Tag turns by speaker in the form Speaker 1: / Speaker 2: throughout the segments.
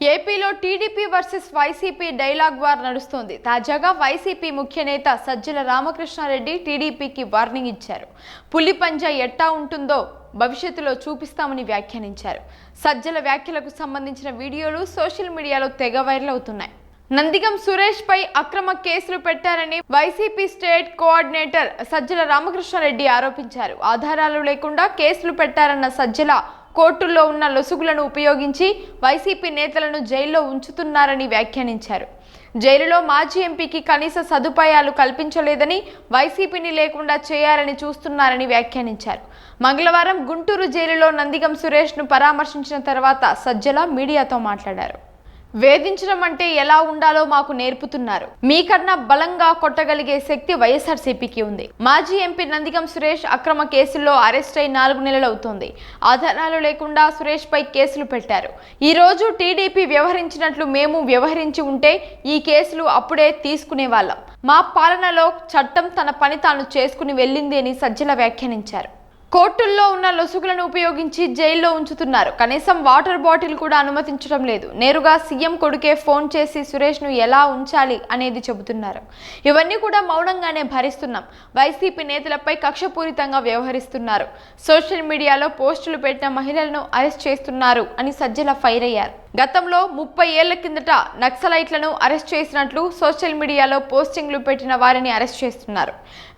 Speaker 1: ఏపీలో TDP versus YCP dialogue war నడుస్తోంది. తాజాగా వైసీపీ ముఖ్య నేత సజ్జల రామకృష్ణారెడ్డి టీడీపీకి వార్నింగ్ ఇచ్చారు. పులి పంజా ఎట్టా ఉంటుందో భవిష్యత్తులో చూపిస్తామని వ్యాఖ్యానించారు. సజ్జల వ్యాఖ్యలకు సంబంధించిన వీడియోలు సోషల్ మీడియాలో తెగ వైరల్ అవుతున్నాయి. నందిగం సురేష్ పై అక్రమ కేసులు పెట్టారని YCP state coordinator Sajjala Ramakrishna Reddy ఆరోపించారు. ఆధారాలు లేకుండా కేసులు పెట్టారన్న సజ్జల కోర్టుల్లో ఉన్న లొసుగులను ఉపయోగించి వైసీపీ నేతలను జైల్లో ఉంచుతున్నారని వ్యాఖ్యానించారు. జైలులో మాజీ ఎంపీకి కనీస సదుపాయాలు కల్పించలేదని వైసీపీని లేకుండా చేయాలని చూస్తున్నారని వ్యాఖ్యానించారు. మంగళవారం గుంటూరు జైలులో నందిగం సురేష్ను పరామర్శించిన తర్వాత సజ్జల మీడియాతో మాట్లాడారు. వేధించడం అంటే ఎలా ఉండాలో మాకు నేర్పుతున్నారు. మీకన్నా బలంగా కొట్టగలిగే శక్తి వైఎస్ఆర్సీపీకి ఉంది. మాజీ ఎంపీ నందిగం సురేష్ అక్రమ కేసుల్లో అరెస్ట్ అయి నాలుగు నెలలు అవుతోంది. ఆధారాలు లేకుండా సురేష్ పై కేసులు పెట్టారు. ఈ రోజు టీడీపీ వ్యవహరించినట్లు మేము వ్యవహరించి ఉంటే ఈ కేసులు అప్పుడే తీసుకునే వాళ్ళం. మా పాలనలో చట్టం తన పని తాను చేసుకుని వెళ్ళింది అని సజ్జల వ్యాఖ్యానించారు. కోర్టుల్లో ఉన్న లొసుగులను ఉపయోగించి జైల్లో ఉంచుతున్నారు. కనీసం వాటర్ బాటిల్ కూడా అనుమతించడం లేదు. నేరుగా సీఎం కొడుకే ఫోన్ చేసి సురేష్ను ఎలా ఉంచాలి అనేది చెబుతున్నారు. ఇవన్నీ కూడా మౌనంగానే భరిస్తున్నాం. వైసీపీ నేతలపై కక్షపూరితంగా వ్యవహరిస్తున్నారు. సోషల్ మీడియాలో పోస్టులు పెట్టిన మహిళలను అరెస్ట్ చేస్తున్నారు అని సజ్జల ఫైర్ అయ్యారు. గతంలో ముప్పై ఏళ్ళ కిందట నక్సలైట్లను అరెస్ట్ చేసినట్లు సోషల్ మీడియాలో పోస్టింగ్లు పెట్టిన వారిని అరెస్ట్ చేస్తున్నారు.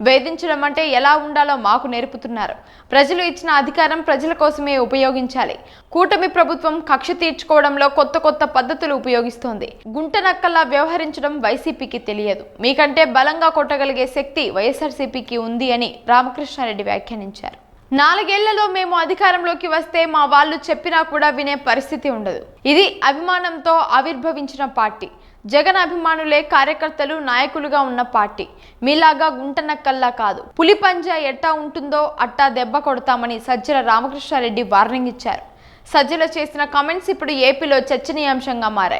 Speaker 1: వేధించడం అంటే ఎలా ఉండాలో మాకు నేర్పుతున్నారు. ప్రజలు ఇచ్చిన అధికారం ప్రజల కోసమే ఉపయోగించాలి. కూటమి ప్రభుత్వం కక్ష తీర్చుకోవడంలో కొత్త కొత్త పద్ధతులు ఉపయోగిస్తోంది. గుంట నక్కల్లా వ్యవహరించడం వైసీపీకి తెలియదు. మీకంటే బలంగా కొట్టగలిగే శక్తి వైఎస్ఆర్సీపీకి ఉంది అని రామకృష్ణారెడ్డి వ్యాఖ్యానించారు. నాలుగేళ్ళలో మేము అధికారంలోకి వస్తే మా వాళ్ళు చెప్పినా కూడా వినే పరిస్థితి ఉండదు. ఇది అభిమానంతో ఆవిర్భవించిన పార్టీ. జగన్ అభిమానులే కార్యకర్తలు నాయకులుగా ఉన్న పార్టీ. మీలాగా గుంటనక్కల్లా కాదు. పులి పంజా ఎట్టా ఉంటుందో అట్టా దెబ్బ కొడతామని సజ్జల రామకృష్ణారెడ్డి వార్నింగ్ ఇచ్చారు. సజ్జల చేసిన కామెంట్స్ ఇప్పుడు ఏపీలో చర్చనీయాంశంగా మారాయి.